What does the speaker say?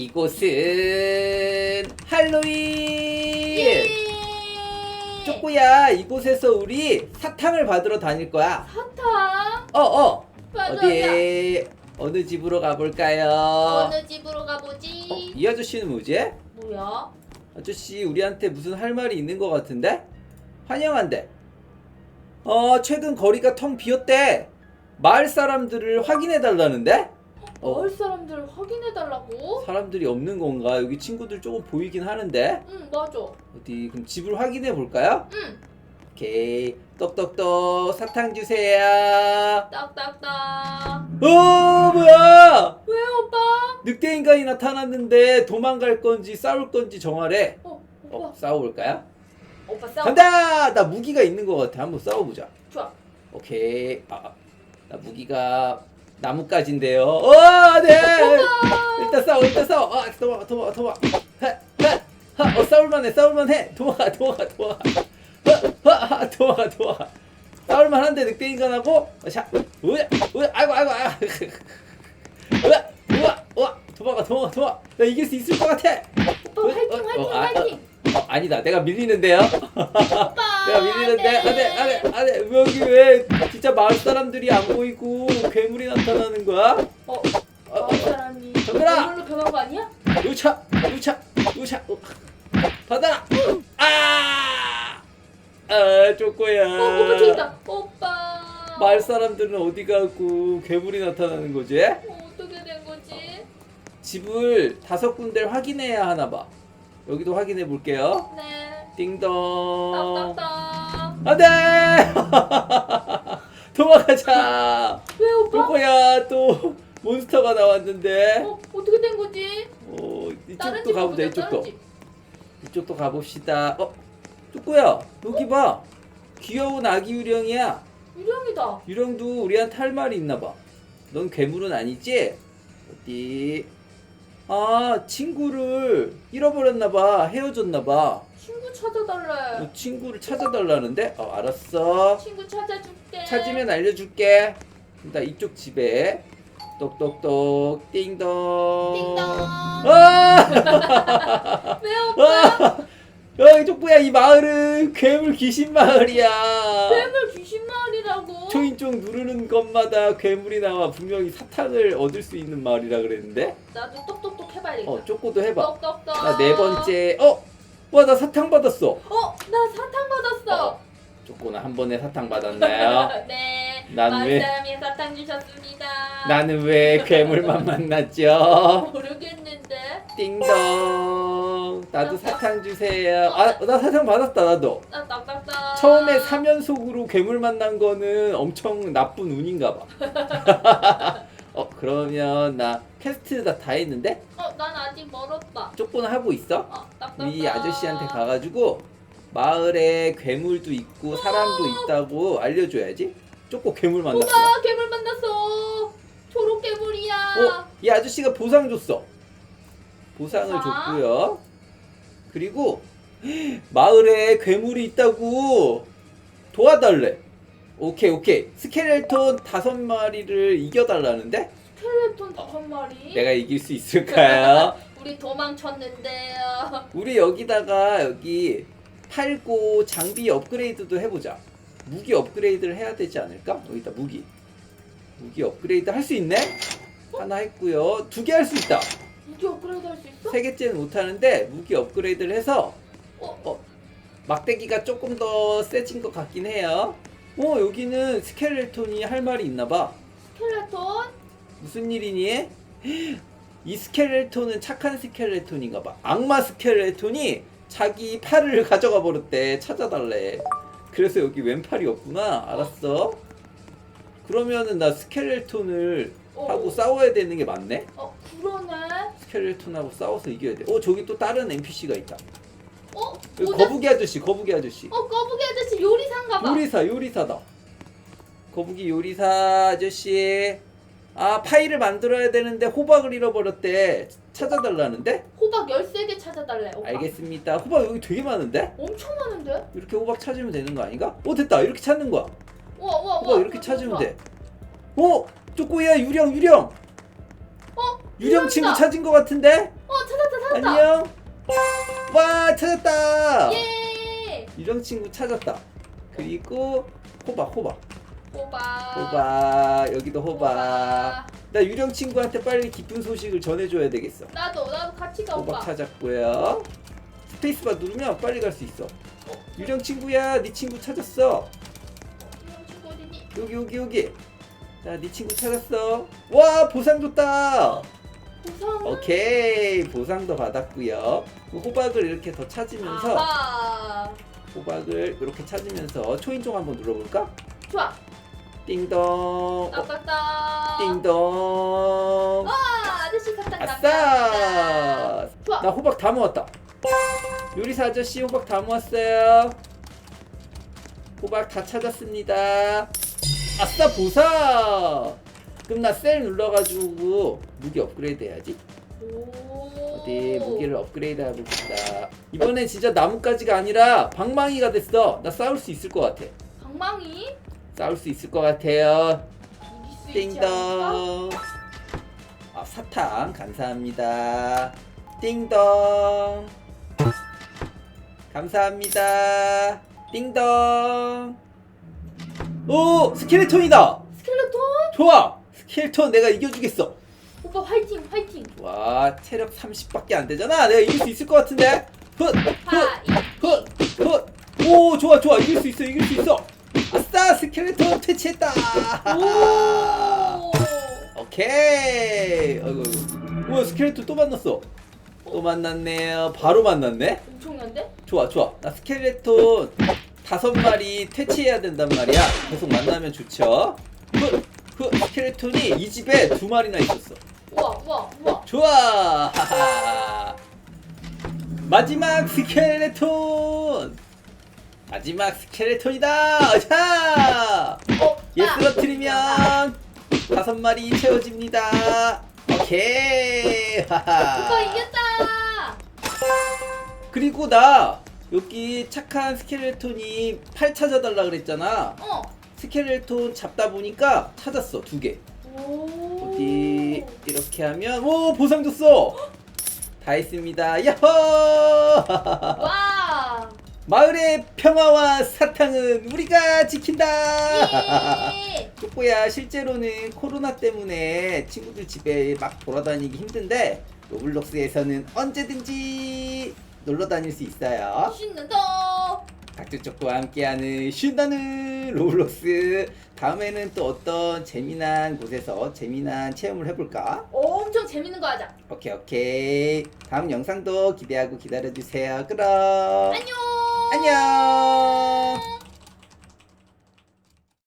이곳은 할로윈. 예! 쪼꼬야, 이곳에서 우리 사탕을 받으러 다닐 거야. 사탕? 어, 어. 맞아, 어디 어느 집으로 가볼까요? 어느 집으로 가보지? 어, 이 아저씨는 뭐지? 뭐야? 아저씨 우리한테 무슨 할 말이 있는 것 같은데? 환영한대. 어 최근 거리가 텅 비었대. 마을 사람들을 확인해 달라는데? 어. 마을 사람들 확인해달라고? 사람들이 없는 건가? 여기 친구들 조금 보이긴 하는데. 응 맞아 어디 그럼 집을 확인해 볼까요? 응 오케이. 똑똑똑 사탕 주세요. 딱딱딱 어 뭐야? 왜 오빠? 늑대 인간이 나타났는데 도망갈 건지 싸울 건지 정하래. 어 오빠 어 싸워볼까요? 오빠 싸워 간다! 나 무기가 있는 것 같아. 한번 싸워보자. 좋아 오케이. 아, 나 무기가 나뭇가지인데요. 어, 네. 일단 싸워, 일단 싸워. 아, 도망가, 도망가, 도망가. 하, 하, 하. 어, 싸울만해, 싸울만해. 도망가, 도망가, 도망가. 하, 하, 하, 도망가, 도망가. 싸울만한데 늑대 인간하고. 어, 자, 우야, 우야, 아이고, 아이고, 아이고. 우야, 우와, 우와, 도망가, 도망가, 도망가. 나 이길 수 있을 것 같아. 오빠 화이팅 어, 화이팅 어, 아, 화이팅 어, 아니다, 내가 밀리는데요. 오빠 내가 밀리는데 안 안돼 안돼 안돼 여기 왜 진짜 마을 사람들이 안 보이고 괴물이 나타나는 거야? 어 어, 어, 마을 사람이 정글아! 괴물로 변한 거 아니야? 요차 요차 요차. 어, 받아라! 아, 아 쪼꼬야. 어 오빠 저기 있다. 오빠. 마을 사람들은 어디 가고 괴물이 나타나는 거지? 어, 어떻게 된 거지? 집을 다섯 군데를 확인해야 하나 봐. 여기도 확인해 볼게요. 네 띵동. 딱딱딱 안돼 도망가자. 왜 오빠? 쪼꼬야? 또 몬스터가 나왔는데. 어 어떻게 된 거지? 어 다른 이쪽도 집 가보자 가보자 이쪽도. 다른 집. 이쪽도 가봅시다. 어 쪼꼬야? 여기 봐. 귀여운 아기 유령이야. 유령이다. 유령도 우리한테 할 말이 있나 봐 넌 괴물은 아니지? 어디 아 친구를 잃어버렸나 봐 헤어졌나 봐. 친구 찾아달래. 너 친구를 찾아달라는데? 어 알았어. 친구 찾아줄게. 찾으면 알려줄게. 나 이쪽 집에. 똑똑똑. 띵동. 띵동. 아! 왜 오빠? 아! 야, 쪽부야 이 마을은 괴물 귀신 마을이야. 괴물 귀신 마을이라고 초인종 누르는 것마다 괴물이 나와 분명히 사탕을 얻을 수 있는 마을이라 그랬는데. 나도 똑똑똑 해봐야겠다 어, 쪼꼬도 해봐. 똑똑똑 나 네 번째. 어, 와 나 사탕 받았어. 어? 나 사탕 받았어 쪼꼬는 한 번에 사탕 받았나요? 네 난 왜- 사탕 주셨습니다 나는 왜 괴물만 만났죠? 모르겠는데 띵동. 나도 사탕 주세요. 아, 나 사탕 받았다 나도. 나 딱딱딱 처음에 사면속으로 괴물 만난 거는 엄청 나쁜 운인가 봐. 어 그러면 나 퀘스트 다 다 했는데 어? 난 아직 멀었다 쪽보는 하고 있어? 어 딱딱딱 우리 아저씨한테 가가지고 마을에 괴물도 있고 사람도 있다고 알려줘야지. 쪽보 괴물 만났어. 오빠 괴물 만났어 초록 괴물이야 어, 이 아저씨가 보상 줬어. 보상을 보상? 줬고요. 그리고 마을에 괴물이 있다고 도와달래. 오케이 오케이. 스켈레톤 다섯 마리를 이겨달라는데 스켈레톤 다섯 마리 내가 이길 수 있을까요? 우리 도망쳤는데요 우리 여기다가 여기 팔고 장비 업그레이드도 해보자. 무기 업그레이드를 해야 되지 않을까? 여기다 무기. 무기 업그레이드 할 수 있네? 하나 했고요. 두 개 할 수 있다. 무기 업그레이드 할 수 있어? 세 개째는 못하는데 무기 업그레이드를 해서 어? 어, 막대기가 조금 더 세진 것 같긴 해요. 어 여기는 스켈레톤이 할 말이 있나봐. 스켈레톤? 무슨 일이니? 이 스켈레톤은 착한 스켈레톤인가봐. 악마 스켈레톤이 자기 팔을 가져가 버렸대. 찾아달래. 그래서 여기 왼팔이 없구나. 알았어. 그러면은 나 스켈레톤을 어. 하고 싸워야 되는 게 맞네. 어 그러네 스켈레톤하고 싸워서 이겨야 돼. 어 저기 또 다른 NPC가 있다. 어? 여기 모자- 거북이 아저씨, 거북이 아저씨. 어 거북이 아저씨 요리사인가 봐 요리사, 요리사다. 거북이 요리사 아저씨. 아 파이를 만들어야 되는데 호박을 잃어버렸대. 찾아달라는데? 호박 13개 찾아달래 오빠 알겠습니다. 호박 여기 되게 많은데? 엄청 많은데? 이렇게 호박 찾으면 되는 거 아닌가? 어 됐다. 이렇게 찾는 거야. 우와 우와 우와 호박 이렇게 좋아, 찾으면 좋아. 돼. 어? 쪼꼬야 유령 유령. 어? 유령 친구 유령이다. 찾은 거 같은데? 어 안녕. 와 찾았다. 예. 유령 친구 찾았다. 그리고 호박 호박 호박. 호박 여기도 호박. 나 유령 친구한테 빨리 기쁜 소식을 전해줘야 되겠어. 나도 나도 같이 가 호박. 찾았고요. 스페이스바 누르면 빨리 갈 수 있어. 유령 친구야, 네 친구 찾았어. 이런 친구 어디니? 여기 여기 여기. 자, 네 친구 찾았어. 와 보상 줬다. 보상. 오케이 보상도 받았고요. 그 호박을 이렇게 더 찾으면서 아하. 호박을 이렇게 찾으면서 초인종 한번 눌러볼까? 좋아. 띵동. 어, 아깝다. 띵동. 와 아저씨 감사합니다. 아싸. 좋아. 나 호박 다 모았다. 요리사 아저씨 호박 다 모았어요. 호박 다 찾았습니다. 아싸 보사. 그럼 나 셀 눌러가지고 무기 업그레이드 해야지. 오. 어디 무기를 업그레이드 해봅시다. 이번엔 진짜 나뭇가지가 아니라 방망이가 됐어. 나 싸울 수 있을 것 같아. 방망이 싸울 수 있을 것 같아요. 이길 수 있지 않을까? 띵동. 아 사탕 감사합니다. 띵동. 감사합니다. 띵동. 오 스켈레톤이다. 스켈레톤? 좋아. 스켈레톤 내가 이겨주겠어. 오빠 화이팅 화이팅. 와 체력 30밖에 안 되잖아. 내가 이길 수 있을 것 같은데. 훗, 하이. 훗, 훗. 오 좋아 좋아 이길 수 있어 이길 수 있어. 스켈레톤 퇴치했다. 오. 오케이. 아이고. 우와 스켈레톤 또 만났어. 또 만났네요. 바로 만났네. 엄청난데? 좋아 좋아. 나 스켈레톤 다섯 마리 퇴치해야 된단 말이야. 계속 만나면 좋죠. 그, 그 스켈레톤이 이 집에 두 마리나 있었어. 우와 우와 우와. 좋아. 마지막 스켈레톤. 마지막 스켈레톤이다. 자. 다섯 마리 채워집니다. 오케이. 오빠 이겼다. 그리고 나 여기 착한 스켈레톤이 팔 찾아달라 그랬잖아. 어. 스켈레톤 잡다 보니까 찾았어 두 개. 오. 어디 이렇게 하면 오 보상 줬어. 다 했습니다. 야호! 와. 마을의 평화와 사탕은 우리가 지킨다. 예. 쪼꼬야 실제로는 코로나 때문에 친구들 집에 막 돌아다니기 힘든데 로블록스에서는 언제든지 놀러 다닐 수 있어요. 신난다. 닥터 쪼꼬와 함께하는 신나는 로블록스 다음에는 또 어떤 재미난 곳에서 재미난 체험을 해볼까? 엄청 재밌는 거 하자. 오케이 오케이 다음 영상도 기대하고 기다려주세요. 그럼 안녕. 안녕.